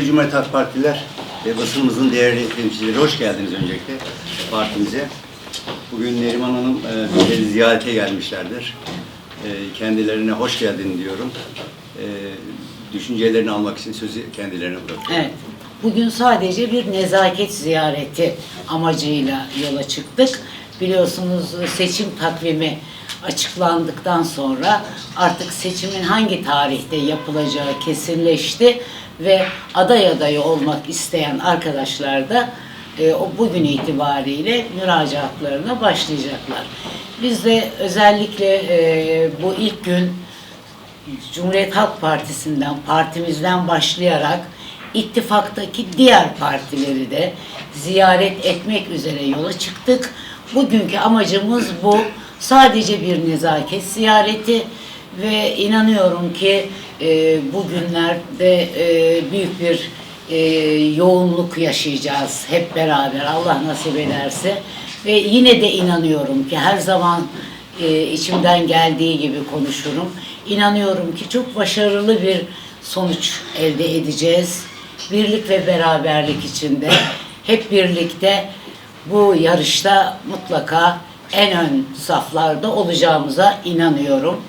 Sevgili Cumhuriyet Halk Partiler ve basınımızın değerli temsilcileri hoş geldiniz öncelikle partimize. Bugün Neriman Hanım e, ziyarete gelmişlerdir. E, kendilerine hoş geldin diyorum. E, düşüncelerini almak için sözü kendilerine bırakıyorum. Evet. Bugün sadece bir nezaket ziyareti amacıyla yola çıktık. Biliyorsunuz seçim takvimi açıklandıktan sonra artık seçimin hangi tarihte yapılacağı kesinleşti ve aday adayı olmak isteyen arkadaşlar da e, o bugün itibariyle müracaatlarına başlayacaklar. Biz de özellikle e, bu ilk gün Cumhuriyet Halk Partisi'nden, partimizden başlayarak ittifaktaki diğer partileri de ziyaret etmek üzere yola çıktık. Bugünkü amacımız bu. Sadece bir nezaket ziyareti ve inanıyorum ki e, bugünlerde e, büyük bir e, yoğunluk yaşayacağız hep beraber Allah nasip ederse ve yine de inanıyorum ki her zaman e, içimden geldiği gibi konuşurum. İnanıyorum ki çok başarılı bir sonuç elde edeceğiz. Birlik ve beraberlik içinde hep birlikte bu yarışta mutlaka en ön saflarda olacağımıza inanıyorum.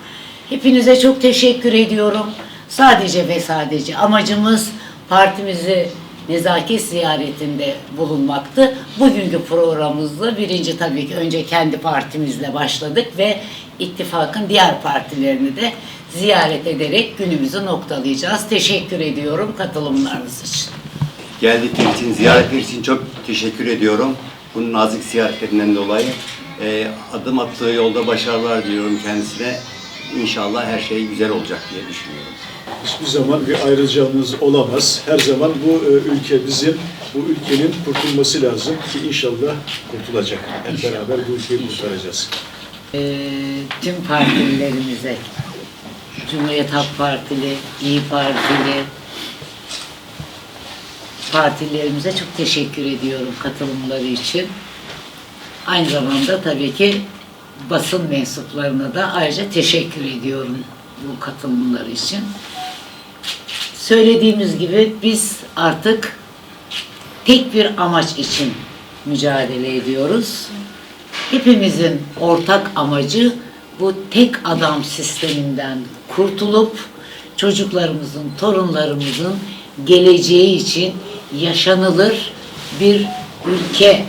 Hepinize çok teşekkür ediyorum. Sadece ve sadece amacımız partimizi nezaket ziyaretinde bulunmaktı. Bugünkü programımızda birinci tabii ki önce kendi partimizle başladık ve ittifakın diğer partilerini de ziyaret ederek günümüzü noktalayacağız. Teşekkür ediyorum katılımlarınız için. Geldikleri için, ziyaretleri için çok teşekkür ediyorum. Bu nazik ziyaretlerinden dolayı. E, adım attığı yolda başarılar diliyorum kendisine. İnşallah her şey güzel olacak diye düşünüyorum. Hiçbir zaman bir ayrıcalığımız olamaz. Her zaman bu e, ülke bizim, bu ülkenin kurtulması lazım ki inşallah kurtulacak. Hep beraber bu ülkeyi kurtaracağız. Ee, tüm partilerimize, Cumhuriyet Halk Partili, İyi Partili, partilerimize çok teşekkür ediyorum katılımları için. Aynı zamanda tabii ki basın mensuplarına da ayrıca teşekkür ediyorum bu katılımları için. Söylediğimiz gibi biz artık tek bir amaç için mücadele ediyoruz. Hepimizin ortak amacı bu tek adam sisteminden kurtulup çocuklarımızın, torunlarımızın geleceği için yaşanılır bir ülke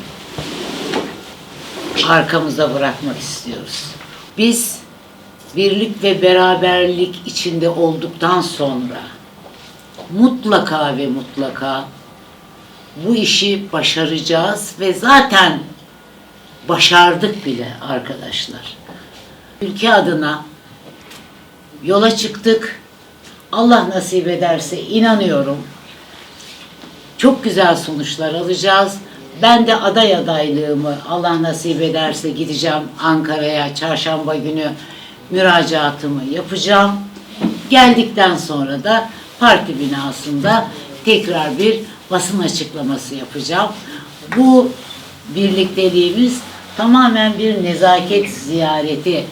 arkamıza bırakmak istiyoruz. Biz birlik ve beraberlik içinde olduktan sonra mutlaka ve mutlaka bu işi başaracağız ve zaten başardık bile arkadaşlar. Ülke adına yola çıktık. Allah nasip ederse inanıyorum. Çok güzel sonuçlar alacağız. Ben de aday adaylığımı Allah nasip ederse gideceğim Ankara'ya çarşamba günü müracaatımı yapacağım. Geldikten sonra da parti binasında tekrar bir basın açıklaması yapacağım. Bu birlikteliğimiz tamamen bir nezaket ziyareti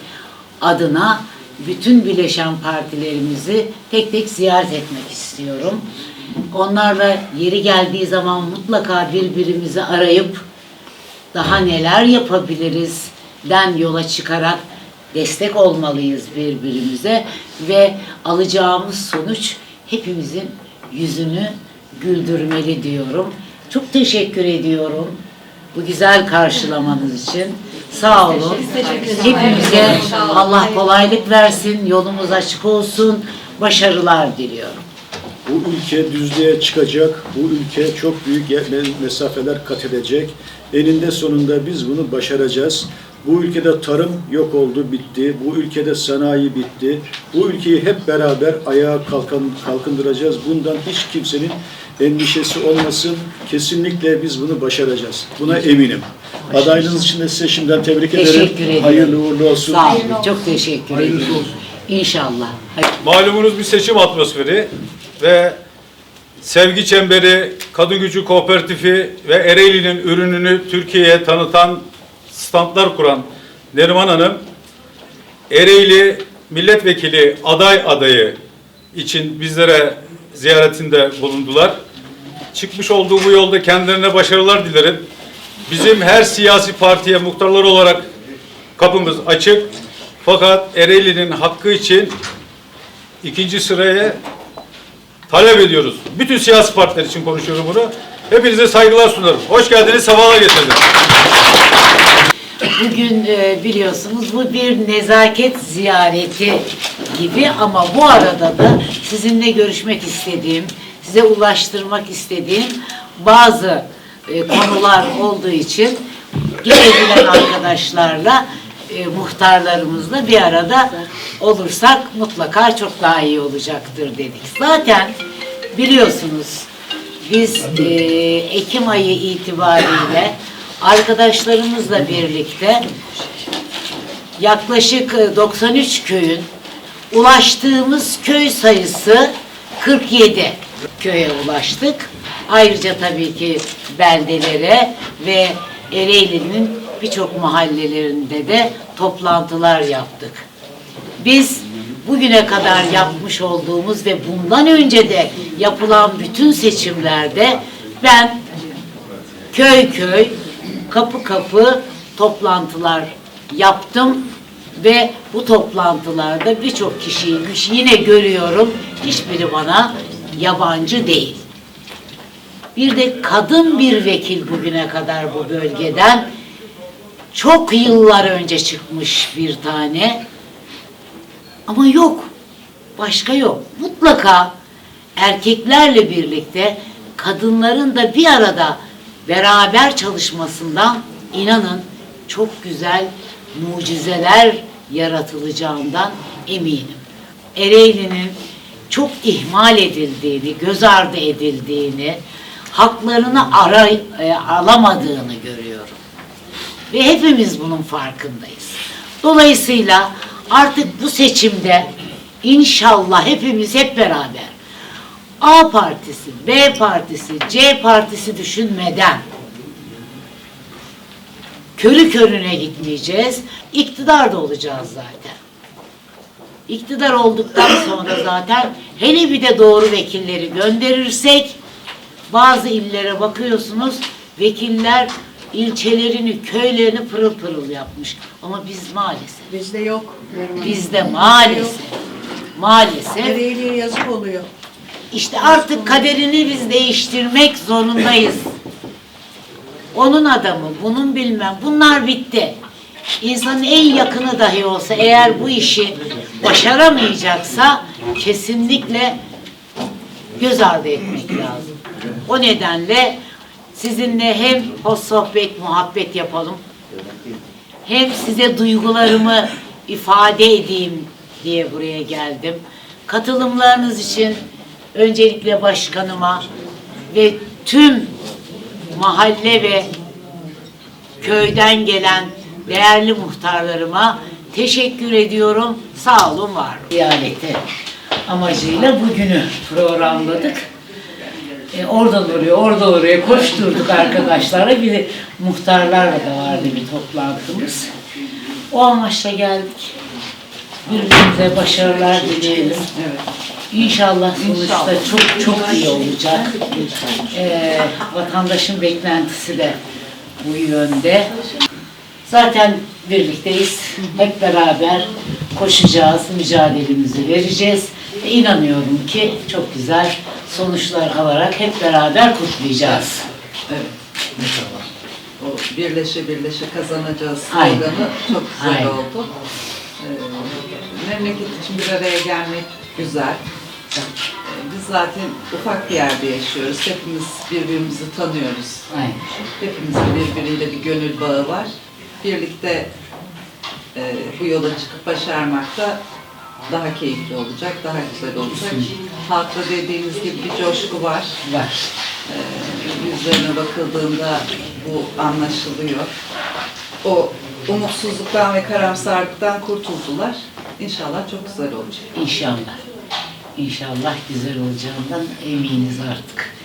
adına bütün bileşen partilerimizi tek tek ziyaret etmek istiyorum. Onlarla yeri geldiği zaman mutlaka birbirimizi arayıp daha neler yapabiliriz den yola çıkarak destek olmalıyız birbirimize ve alacağımız sonuç hepimizin yüzünü güldürmeli diyorum. Çok teşekkür ediyorum bu güzel karşılamanız için. Sağ olun. Hepimize Allah kolaylık versin, yolumuz açık olsun. Başarılar diliyorum. Bu ülke düzlüğe çıkacak, bu ülke çok büyük mesafeler kat edecek. Eninde sonunda biz bunu başaracağız. Bu ülkede tarım yok oldu, bitti. Bu ülkede sanayi bitti. Bu ülkeyi hep beraber ayağa kalkan, kalkındıracağız. Bundan hiç kimsenin endişesi olmasın. Kesinlikle biz bunu başaracağız. Buna eminim. Adaylığınız için de size şimdiden tebrik ederim. Teşekkür ediyorum. Hayırlı uğurlu olsun. Sağ olun. Çok teşekkür ederim. İnşallah. Hadi. Malumunuz bir seçim atmosferi ve Sevgi Çemberi, Kadın Gücü Kooperatifi ve Ereğli'nin ürününü Türkiye'ye tanıtan standlar kuran Neriman Hanım, Ereğli milletvekili aday adayı için bizlere ziyaretinde bulundular. çıkmış olduğu bu yolda kendilerine başarılar dilerim. Bizim her siyasi partiye muhtarlar olarak kapımız açık. Fakat Ereğli'nin hakkı için ikinci sıraya talep ediyoruz. Bütün siyasi partiler için konuşuyorum bunu. Hepinize saygılar sunarım. Hoş geldiniz, sefalar getirdiniz. Bugün e, biliyorsunuz bu bir nezaket ziyareti gibi ama bu arada da sizinle görüşmek istediğim, size ulaştırmak istediğim bazı e, konular olduğu için gelebilen arkadaşlarla e, muhtarlarımızla bir arada olursak mutlaka çok daha iyi olacaktır dedik. Zaten biliyorsunuz biz e, Ekim ayı itibariyle arkadaşlarımızla birlikte yaklaşık e, 93 köyün ulaştığımız köy sayısı 47 köye ulaştık. Ayrıca tabii ki beldelere ve Ereğli'nin birçok mahallelerinde de toplantılar yaptık. Biz bugüne kadar yapmış olduğumuz ve bundan önce de yapılan bütün seçimlerde ben köy köy, kapı kapı toplantılar yaptım ve bu toplantılarda birçok kişiymiş yine görüyorum hiçbiri bana yabancı değil. Bir de kadın bir vekil bugüne kadar bu bölgeden çok yıllar önce çıkmış bir tane ama yok. Başka yok. Mutlaka erkeklerle birlikte kadınların da bir arada beraber çalışmasından inanın çok güzel mucizeler yaratılacağından eminim. Ereğli'nin çok ihmal edildiğini, göz ardı edildiğini, haklarını ara, e, alamadığını görüyorum. Ve hepimiz bunun farkındayız. Dolayısıyla artık bu seçimde inşallah hepimiz hep beraber A partisi, B partisi, C partisi düşünmeden körü körüne gitmeyeceğiz. İktidar da olacağız zaten. İktidar olduktan sonra zaten hele bir de doğru vekilleri gönderirsek bazı illere bakıyorsunuz vekiller ilçelerini, köylerini pırıl pırıl yapmış. Ama biz maalesef, Bizde yok. bizde maalesef, maalesef Ereğli'ye yazık oluyor. işte artık kaderini biz değiştirmek zorundayız. Onun adamı, bunun bilmem, bunlar bitti. İnsanın en yakını dahi olsa eğer bu işi başaramayacaksa kesinlikle göz ardı etmek lazım. O nedenle sizinle hem hoş sohbet, muhabbet yapalım. Hem size duygularımı ifade edeyim diye buraya geldim. Katılımlarınız için öncelikle başkanıma ve tüm mahalle ve köyden gelen değerli muhtarlarıma teşekkür ediyorum. Sağ olun, var. Ziyareti amacıyla bugünü programladık. E, oradan oraya, oradan oraya koşturduk arkadaşlara. Bir de muhtarlarla da vardı bir toplantımız. O amaçla geldik. Birbirimize başarılar dileyelim. İnşallah sonuçta çok çok iyi olacak. Ee, vatandaşın beklentisi de bu yönde. Zaten birlikteyiz. Hep beraber koşacağız, mücadelemizi vereceğiz. Ve inanıyorum ki çok güzel sonuçlar alarak hep beraber kutlayacağız. Evet. O birleşe birleşe kazanacağız Aynen. sloganı çok güzel Aynen. oldu. Ee, memleket için bir araya gelmek güzel. Ee, biz zaten ufak bir yerde yaşıyoruz. Hepimiz birbirimizi tanıyoruz. Aynen. Hepimizin birbiriyle bir gönül bağı var. Birlikte e, bu yola çıkıp başarmak da daha keyifli olacak, daha güzel olacak. Halkta dediğiniz gibi bir coşku var. Var. Ee, yüzlerine bakıldığında bu anlaşılıyor. O umutsuzluktan ve karamsarlıktan kurtuldular. İnşallah çok güzel olacak. İnşallah. İnşallah güzel olacağından eminiz artık.